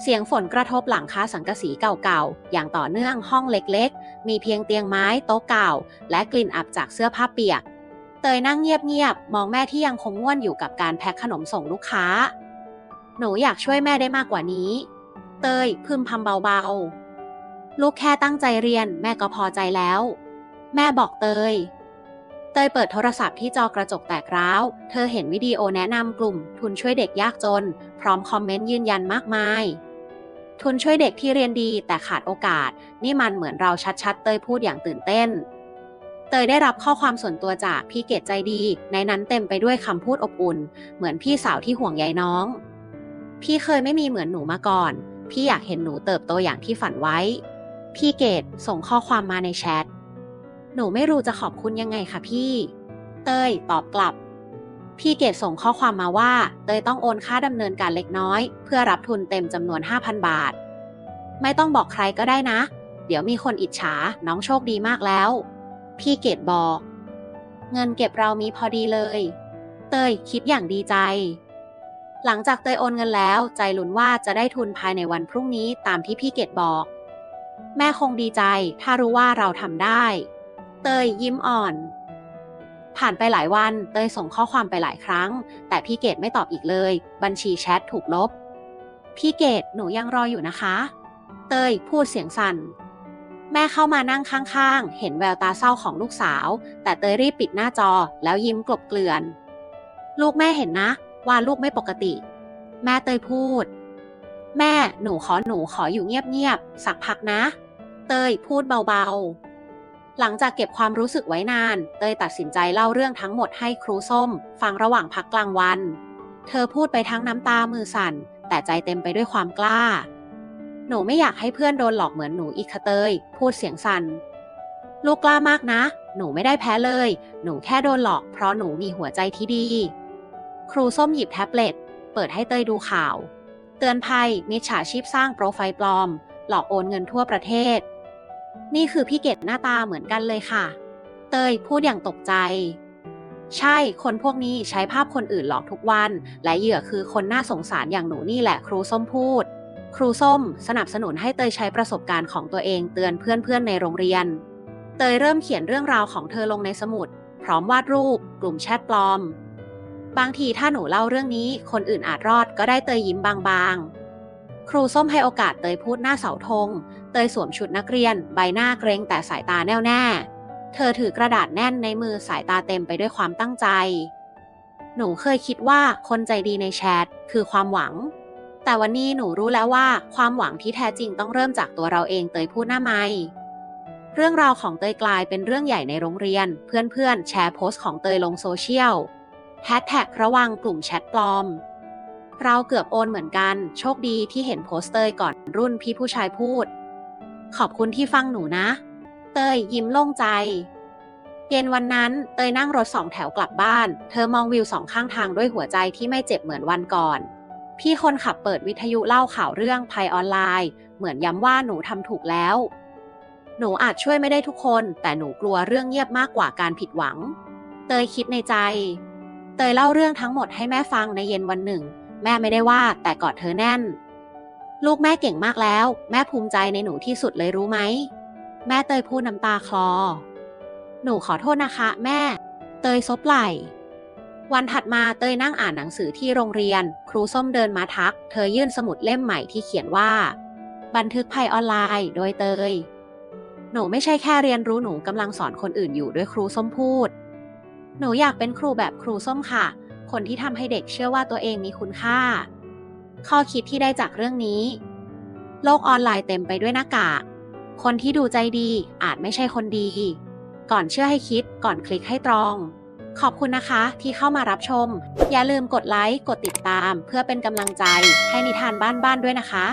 เสียงฝนกระทบหลังคาสังกะสีเก่าๆ อย่างต่อเนื่องห้องเล็กๆ มีเพียงเตียงไม้โต๊ะเก่า และกลิ่นอับจากเสื้อผ้าเปียก เตยนั่งเงียบๆ มองแม่ที่ยังคงง่วนอยู่กับการแพ็คขนมส่งลูกค้า หนูอยากช่วยแม่ได้มากกว่านี้ เตยพึมพำเบาๆ ลูกแค่ตั้งใจเรียนแม่ก็พอใจแล้ว แม่บอกเตย เตยเปิดโทรศัพท์ที่จอกระจกแตกร้าว เธอเห็นวิดีโอแนะนำกลุ่มทุนช่วยเด็กยากจน พร้อมคอมเมนต์ยืนยันมากมาย ทุนช่วยเด็กที่เรียนดีแต่ขาดโอกาส นี่มันเหมือนเราชัดๆ เตยพูดอย่างตื่นเต้น เตยได้รับข้อความส่วนตัวจากพี่เกดใจดี ในนั้นเต็มไปด้วยคำพูดอบอุ่น เหมือนพี่สาวที่ห่วงใยน้อง พี่เคยไม่มีเหมือนหนูมาก่อน พี่อยากเห็นหนูเติบโตอย่างที่ฝันไว้ พี่เกดส่งข้อความมาในแชท หนูไม่รู้จะขอบคุณยังไงค่ะพี่ เตยตอบกลับ พี่เกดส่งข้อความมาว่าเตยต้องโอนค่าดำเนินการเล็กน้อย เพื่อรับทุนเต็มจำนวน 5,000 บาท ไม่ต้องบอกใครก็ได้นะ เดี๋ยวมีคนอิจฉาน้องโชคดีมากแล้ว พี่เกดบอก เงินเก็บเรามีพอดีเลย เตยคิดอย่างดีใจ หลังจากเตยโอนเงินแล้ว ใจลุ้นว่าจะได้ทุนภายในวันพรุ่งนี้ตามที่พี่เกดบอก แม่คงดีใจ ถ้ารู้ว่าเราทำได้ เตยยิ้มอ่อน ผ่านไปหลายวันเตยส่งข้อความไปหลายครั้ง แต่พี่เกดไม่ตอบอีกเลย บัญชีแชทถูกลบ พี่เกดหนูยังรออยู่นะคะ เตยพูดเสียงสั่น แม่เข้ามานั่งข้างๆ เห็นแววตาเศร้าของลูกสาว แต่เตยรีบปิดหน้าจอแล้วยิ้มกลบเกลื่อน ลูกแม่เห็นนะ ว่าลูกไม่ปกติ แม่เตยพูด แม่หนูขอหนูขออยู่เงียบๆสักพักนะ เตยพูดเบาๆ หลังจากเก็บความรู้สึกไว้นาน เตยตัดสินใจเล่าเรื่องทั้งหมดให้ครูส้ม ฟังระหว่างพักกลางวัน เธอพูดไปทั้งน้ำตามือสั่น แต่ใจเต็มไปด้วยความกล้า หนูไม่อยากให้เพื่อนโดนหลอกเหมือนหนูอีกค่ะเตย พูดเสียงสั่น ลูกกล้ามากนะ หนูไม่ได้แพ้เลย หนูแค่โดนหลอก เพราะหนูมีหัวใจที่ดี ครูส้มหยิบแท็บเล็ต เปิดให้เตยดูข่าว เตือนภัยมิจฉาชีพสร้างโปรไฟล์ปลอม หลอกโอนเงินทั่วประเทศ นี่คือพี่เกดหน้าตาเหมือนกันเลยค่ะ เตยพูดอย่างตกใจ ใช่ คนพวกนี้ใช้ภาพคนอื่นหลอกทุกวัน และเหยื่อคือคนน่าสงสารอย่างหนูนี่แหละครูส้มพูด ครูส้มสนับสนุนให้เตยใช้ประสบการณ์ของตัวเองเตือนเพื่อนๆในโรงเรียน เตยเริ่มเขียนเรื่องราวของเธอลงในสมุด พร้อมวาดรูป กลุ่มแชทปลอม บางทีถ้าหนูเล่าเรื่องนี้ คนอื่นอาจรอดก็ได้เตยยิ้มบางๆ ครูส้มให้โอกาสเตยพูดหน้าเสาธง เตยสวมชุดนักเรียน ใบหน้าเกรงแต่สายตาแน่วแน่ เธอถือกระดาษแน่นในมือสายตาเต็มไปด้วยความตั้งใจ หนูเคยคิดว่าคนใจดีในแชทคือความหวัง แต่วันนี้หนูรู้แล้วว่าความหวังที่แท้จริงต้องเริ่มจากตัวเราเองเตยพูดหน้าไมค์เรื่องราวของเตยกลายเป็นเรื่องใหญ่ในโรงเรียน เพื่อนๆ แชร์โพสต์ของเตยลงโซเชียลแฮชแท็กระวังกลุ่มแชทปลอม เราเกือบโอนเหมือนกัน โชคดีที่เห็นโพสต์เตยก่อนรุ่นพี่ผู้ชายพูด ขอบคุณที่ฟังหนูนะ เตยยิ้มโล่งใจ เย็นวันนั้นเตยนั่งรถสองแถวกลับบ้าน เธอมองวิวสองข้างทางด้วยหัวใจที่ไม่เจ็บเหมือนวันก่อน พี่คนขับเปิดวิทยุเล่าข่าวเรื่องภัยออนไลน์ เหมือนย้ำว่าหนูทำถูกแล้ว หนูอาจช่วยไม่ได้ทุกคน แต่หนูกลัวเรื่องเงียบมากกว่าการผิดหวัง เตยคิดในใจ เตยเล่าเรื่องทั้งหมดให้แม่ฟังในเย็นวันหนึ่ง แม่ไม่ได้ว่าแต่กอดเธอแน่น ลูกแม่เก่งมากแล้ว แม่ภูมิใจในหนูที่สุดเลยรู้ไหม แม่เตยพูดน้ำตาคลอ หนูขอโทษนะคะ แม่ เตยซบไหลวันถัดมาเตยนั่งอ่านหนังสือที่โรงเรียน ครูส้มเดินมาทัก เธอยื่นสมุดเล่มใหม่ที่เขียนว่า บันทึกภัยออนไลน์ โดยเตย หนูไม่ใช่แค่เรียนรู้หนูกำลังสอนคนอื่นอยู่ด้วยครูส้มพูด หนูอยากเป็นครูแบบครูส้มค่ะ คนที่ทำให้เด็กเชื่อว่าตัวเองมีคุณค่า ข้อคิดที่ได้จากเรื่องนี้ โลกออนไลน์เต็มไปด้วยหน้ากาก คนที่ดูใจดีอาจไม่ใช่คนดี ก่อนเชื่อให้คิด ก่อนคลิกให้ตรอง ขอบคุณนะคะที่เข้ามารับชม อย่าลืมกดไลค์ กดติดตาม เพื่อเป็นกำลังใจให้นิทานบ้านๆด้วยนะคะ